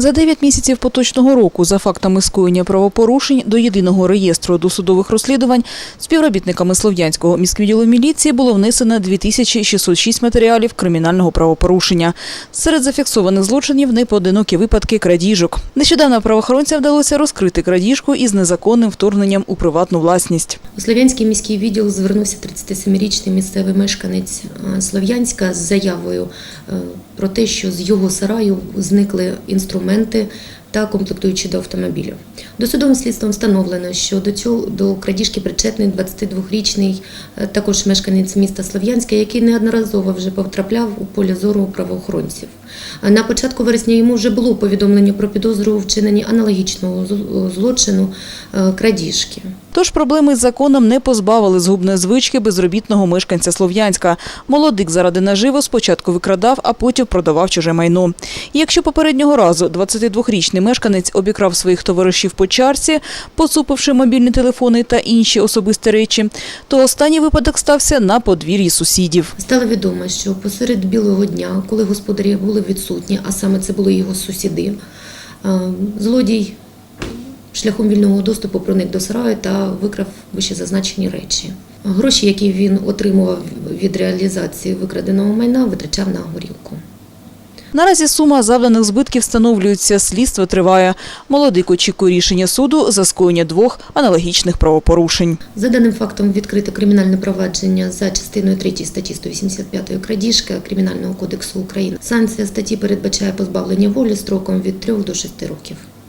За 9 місяців поточного року за фактами скоєння правопорушень до єдиного реєстру досудових розслідувань співробітниками Слов'янського міськвідділу міліції було внесено 2606 матеріалів кримінального правопорушення. Серед зафіксованих злочинів непоодинокі випадки крадіжок. Нещодавно правоохоронцям вдалося розкрити крадіжку із незаконним вторгненням у приватну власність. У Слов'янський міський відділ звернувся 37-річний місцевий мешканець е, Слов'янська з заявою е, про те, що з його сараю зникли інструменти mente та комплектуючі до автомобіля. Досудовим слідством встановлено, що до цього до крадіжки причетний 22-річний е, також мешканець міста Слов'янська, який неодноразово вже потрапляв у поле зору правоохоронців. На початку вересня йому вже було повідомлення про підозру у аналогічного злочину е, крадіжки. Тож проблеми з законом не позбавили згубної звички безробітного мешканця Слов'янська. Молодик заради наживо спочатку викрадав, а потім продавав чуже майно. Якщо попереднього разу 22-річний мешканець обікрав своїх товаришів по чарці, поцупивши мобільні телефони та інші особисті речі, то останній випадок стався на подвір'ї сусідів. Стало відомо, що посеред білого дня, коли господарі були відсутні, а саме це були його сусіди, е, злодій шляхом вільного доступу проник до сараю та викрав вищезазначені речі. Гроші, які він отримував від реалізації викраденого майна, витрачав на горілку. Наразі сума завданих збитків встановлюється, слідство триває. Молодик очікує рішення суду за скоєння двох аналогічних правопорушень. За даним фактом відкрите кримінальне провадження за частиною 3 статті 185 крадіжка Кримінального кодексу України. Санкція статті передбачає позбавлення волі строком від 3 до 6 років.